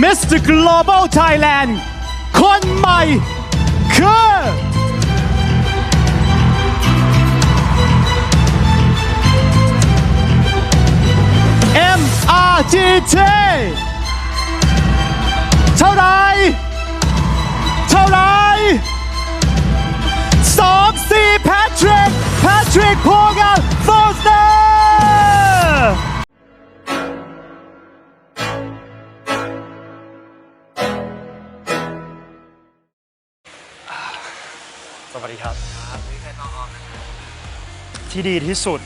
มิสเตอร์ Global Thailand คนใหม่คือ์จีเเท่าไรเท่าไรสองสี่แพทริกแพทริกโอกันโฟสเตอร์สวัสดีครับครับนี่คือน้องออมนะครับที่ดีที่สุด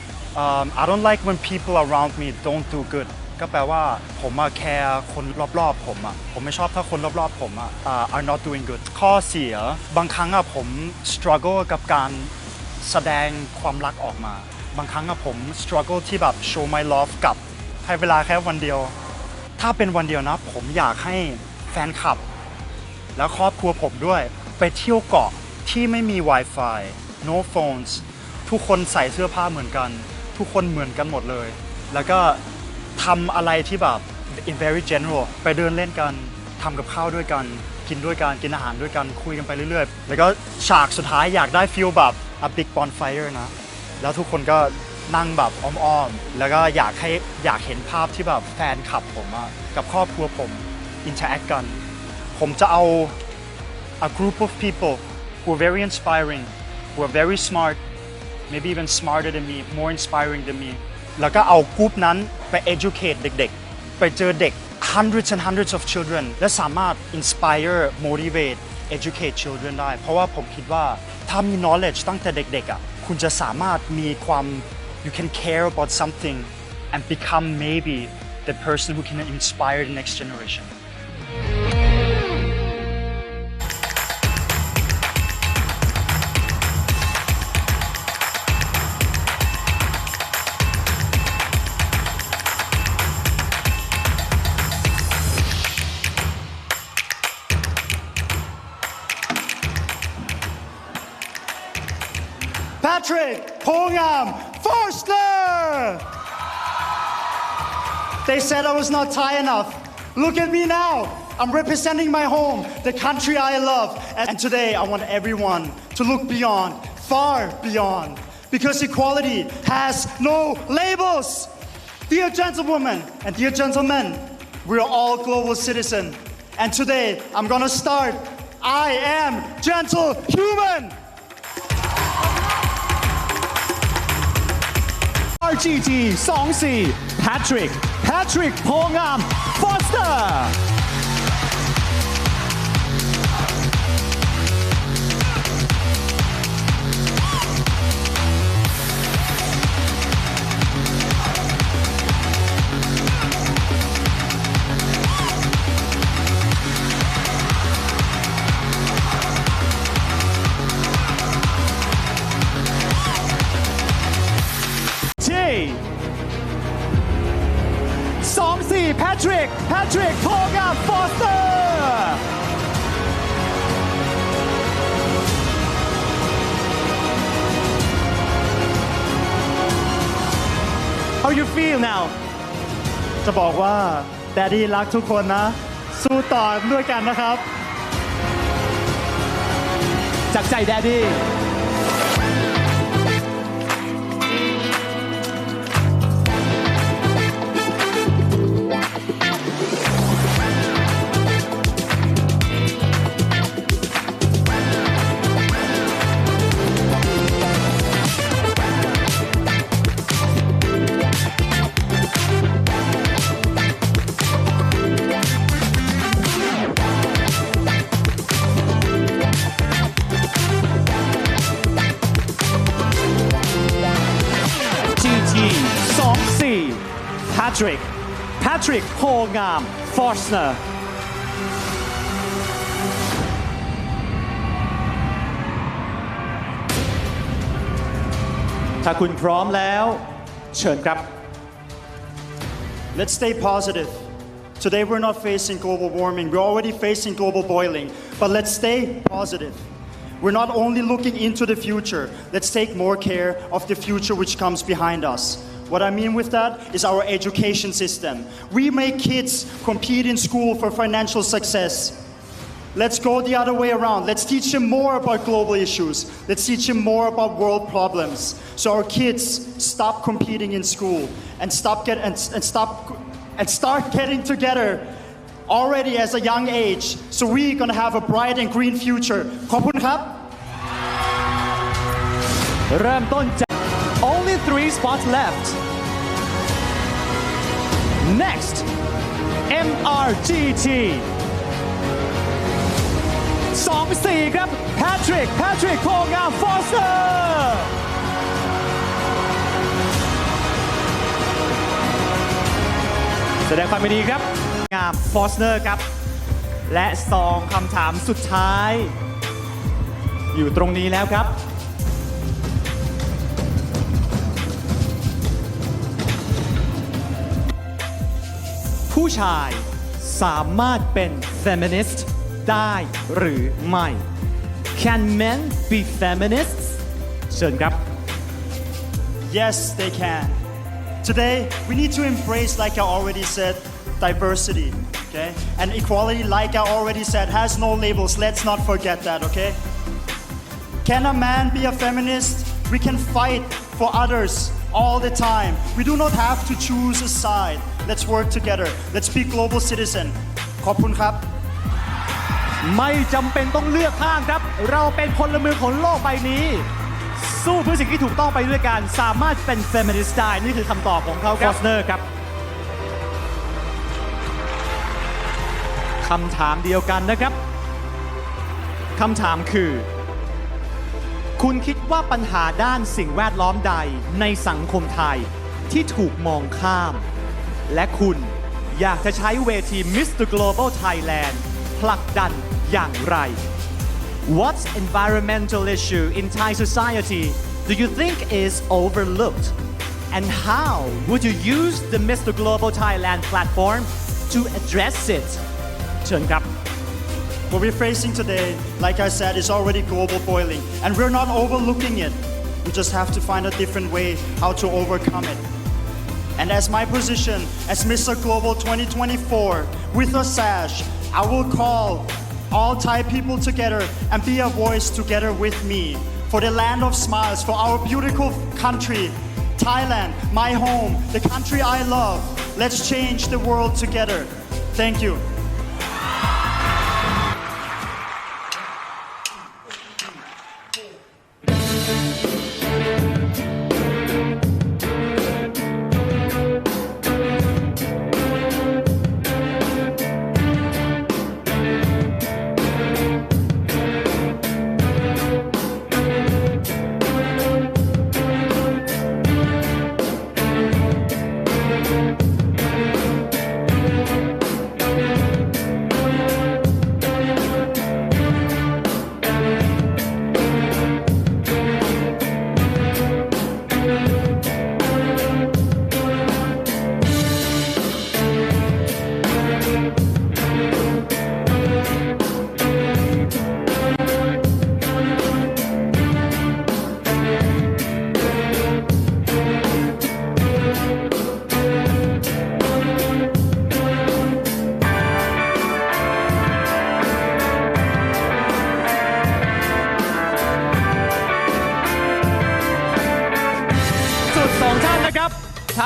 um, I don't like when people around me don't do good ก็แปลว่าผมแคร์คนรอบๆผมอ่ะ ผมไม่ชอบถ้าคนรอบๆผมอ่ะ are not doing good ข้อเสียบางครั้งอ่ะผม struggle กับการแสดงความรักออกมา บางครั้งอ่ะผม struggle ที่แบบ show my love กับให้เวลาแค่วันเดียว ถ้าเป็นวันเดียวนะ ผมอยากให้แฟนคลับ และครอบครัวผมด้วยไปเที่ยวเกาะที่ไม่มี Wi-Fi no phones ทุกคนใส่เสื้อผ้าเหมือนกัน ทุกคนเหมือนกันหมดเลย แล้วก็ทำอะไรที่แบบ in very general ไปเดินเล่นกันทำกับข้าวด้วยกันกินด้วยกันกินอาหารด้วยกันคุยกันไปเรื่อย ๆ แล้วก็ฉากสุดท้ายอยากได้ฟิลแบบ a big bonfire นะแล้วทุกคนก็นั่งแบบอ้อมๆแล้วก็อยากให้อยากเห็นภาพที่แบบแฟนคลับผมกับครอบครัวผมอินเทอร์แอคกัน ผมจะเอา a group of people who are very inspiring, who are very smart, maybe even smarter than me, more inspiring than me แล้วก็เอากลุ่มนั้นไป educate เด็กๆไปเจอเด็ก hundreds and hundreds of children และสามารถ inspire motivate educate children ได้เพราะว่าผมคิดว่าถ้ามี knowledge ตั้งแต่เด็กๆอ่ะคุณจะสามารถมีความ you can care about something and become maybe the person who can inspire the next generation They said I was not Thai enough. Look at me now. I'm representing my home, the country I love. And today I want everyone to look beyond, far beyond, because equality has no labels. Dear gentlewomen and dear gentlemen, we're all global citizens. And today I'm gonna start. I am gentle human. RGT, Si Patrick, Patrick Ponga Foster. Dave. แตทริกแฮตทริกโทกาฟอสเตอร์ How ยูฟีล e l n จะบอกว่าแดดดี้รักทุกคนนะ สู้ต่อด้วยกันนะครับ จากใจแดดดี้ Patrick. Patrick Holgam Forsner. Let's stay positive. Today we're not facing global warming, we're already facing global boiling, but let's stay positive. We're not only looking into the future, let's take more care of the future which comes behind us. What I mean with that is our education system. We make kids compete in school for financial success. Let's go the other way around. Let's teach them more about global issues. Let's teach them more about world problems. So our kids stop competing in school and stop get and, and stop and start getting together already as a young age. So we're gonna have a bright and green future. ขอบคุณครับเริ่มต้น three spots left. Next, MRGT ี่ครับแพทริกแพทริกโคงามสเตอร์แสดงความยินดีครับงามสเตอร์ครับ และสองคำถามสุดท้าย อยู่ตรงนี้แล้วครับผู้ชายสามารถเป็น feminist ได้หรือไม่ Can men be feminists เชิญครับ Yes they can Today we need to embrace like I already said diversity okay and equality like I already said has no labels let's not forget that okay Can a man be a feminist we can fight for others all the time we do not have to choose a side Let's work together. Let's be global citizen. ขอบคุณครับ ไม่จำเป็นต้องเลือกข้างครับ เราเป็นพลเมืองของโลกใบนี้ สู้เพื่อสิ่งที่ถูกต้องไปด้วยกัน สามารถเป็นเฟมินิสต์ได้นี่คือคำตอบของเขาครับคอสเนอร์ครับคำถามเดียวกันนะครับคำถามคือ คุณคิดว่าปัญหาด้านสิ่งแวดล้อมใดในสังคมไทยที่ถูกมองข้ามและคุณอยากจะใช้เวที Mr. Global Thailand ผลักดันอย่างไร What environmental issue in Thai society do you think is overlooked? And how would you use the Mr. Global Thailand platform to address it? เชิญครับ What we're facing today, like I said, is already global boiling, and we're not overlooking it. We just have to find a different way how to overcome it. And as my position as Mr. Global 2024 with a sash, I will call all Thai people together and be a voice together with me for the land of smiles, for our beautiful country, Thailand, my home, the country I love. Let's change the world together. Thank you.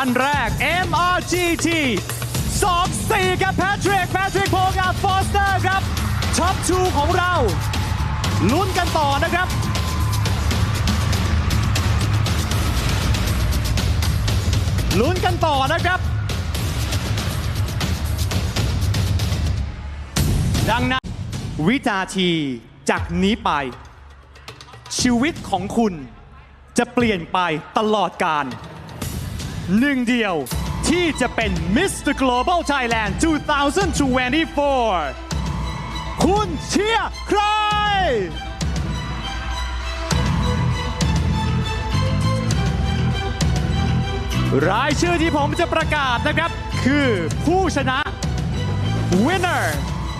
ันแรก MRGT 2 4กับแพทริก แพทริกโพกับฟอสเตอร์ครับช็อปชูของเรา ลุ้นกันต่อนะครับ ลุ้นกันต่อนะครับ ดังนั้นวิจาทีจากนี้ไป ชีวิตของคุณ จะเปลี่ยนไปตลอดกาลหนึ่งเดียวที่จะเป็น Mr. Global Thailand 2024 คุณเชียร์ใคร รายชื่อที่ผมจะประกาศนะครับคือผู้ชนะ Winner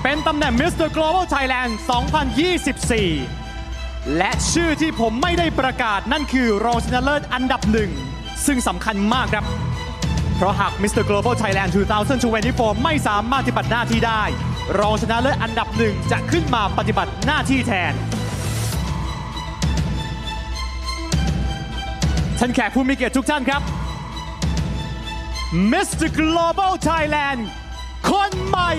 เป็นตำแหน่ง Mr. Global Thailand 2024 และชื่อที่ผมไม่ได้ประกาศนั่นคือรองชนะเลิศอันดับหนึ่งซึ่งสำคัญมากครับ เพราะหาก Mr. Global Thailand 2024 ไม่สามารถปฏิบัติหน้าที่ได้ รองชนะเลิศอันดับหนึ่งจะขึ้นมาปฏิบัติหน้าที่แทนท่านแขกผู้มีเกียรติทุกท่านครับ Mr. Global Thailand คนใหม่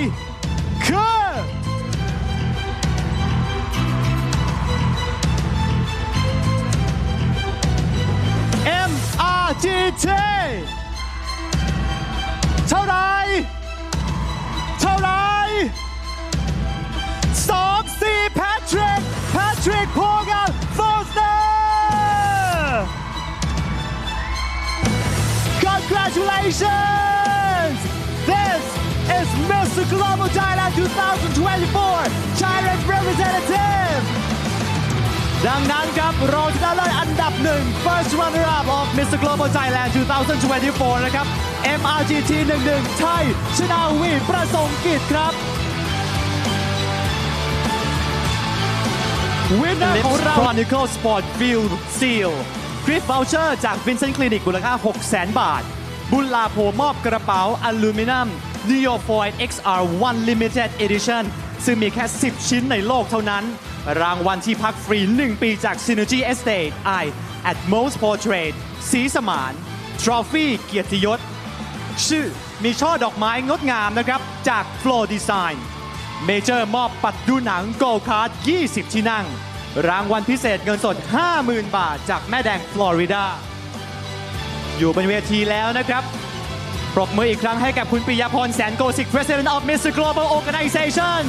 Patrick, 下節車，抽底，抽底，爽射 Patrick，Patrick Congratulations! This is Mr. Global Thailand 2024 Thailand representative. ดังนั้นครับรองชนะเลิศอันดับหนึ่ง first runner up of Mr Global Thailand 2024 นะครับ MRGT 11ไทยชนะวีประสงค์กิจครับวินเนอร์ของเรา Chronicle Sport Field Seal คริป v า u เชอร์จาก Vincent Clinic มูลค่า600,000บาท บุลลาโพมอบกระเป๋าอลูมิเนียม Neofoil XR 1 Limited Edition ซึ่งมีแค่ 10 ชิ้นในโลกเท่านั้น รางวัลที่พักฟรี 1 ปีจาก Synergy Estate I at Most Portrait สีสมานทร o ฟี่เกียรติยศชื่อ มีช่อดอกไม้งดงามนะครับจาก f l o r Design เมเจอร์มอบปัดดูหนังโกคาร์ด20 ที่นั่ง รางวัลพิเศษเงินสด 50,000 บาทจากแม่แดงฟลอริดาอยู่บนเวทีแล้วนะครับรบมืออีกครั้งให้กับคุณปิยพรแสนโกสิก President of Mr. Global Organization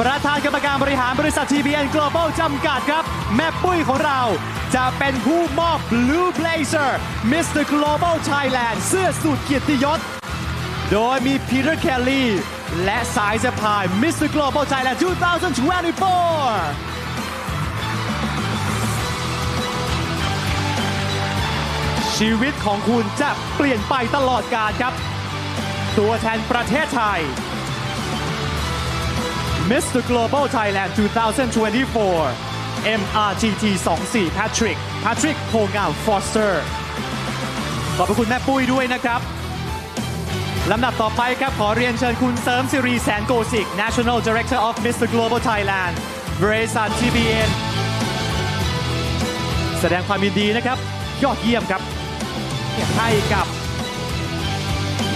ประธานกรรมการบริหารบริษัท TBN Global จำกัดครับ แม่ปุ้ยของเรา จะเป็นผู้มอบ Blue Blazer Mr. Global Thailand เสื้อสูตรเกียรติยศ โดยมี p ีเตอร์แคลลี่และสายสะพาย Mr. Global Thailand 2024 ชีวิตของคุณจะเปลี่ยนไปตลอดกาลครับตัวแทนประเทศไทย Mr. Global Thailand 2024 MRGT 24 Patrick Patrick โพงามฟอสเตอร์ขอบพระคุณแม่ปุ้ยด้วยนะครับ ลำดับต่อไปครับขอเรียนเชิญคุณเสริมสิริแสนโกสิก National Director of Mr. Global Thailand บริษัท TBN แสดงความยินดีนะครับ ยอดเยี่ยมครับให้กับ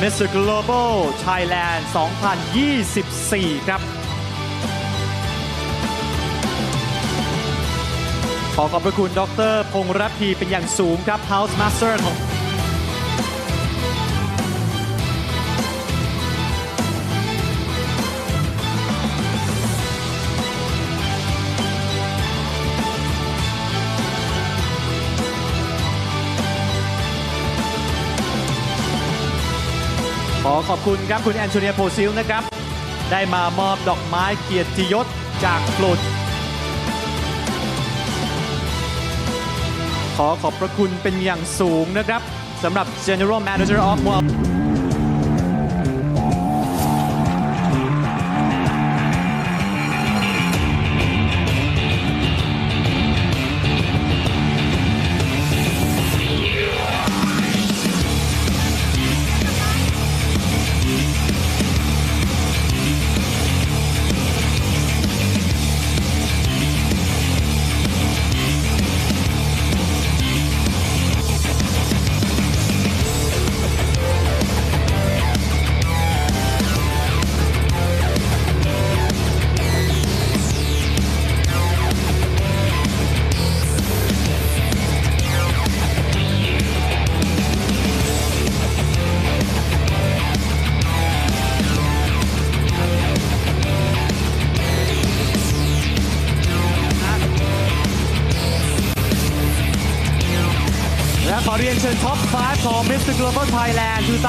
Mr. Global Thailand 2024 ครับ ขอขอบพระคุณ ดร พงษ์รัฐพีเป็นอย่างสูงครับ House Master ของขอบคุณครับคุณ แอนโทเนียโพซิลนะครับได้มามอบดอกไม้เกียรติยศจากโปรดขอขอบพระคุณเป็นอย่างสูงนะครับสำหรับ General Manager of World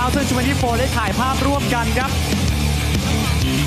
2024ได้ถ่ายภาพร่วมกันครับ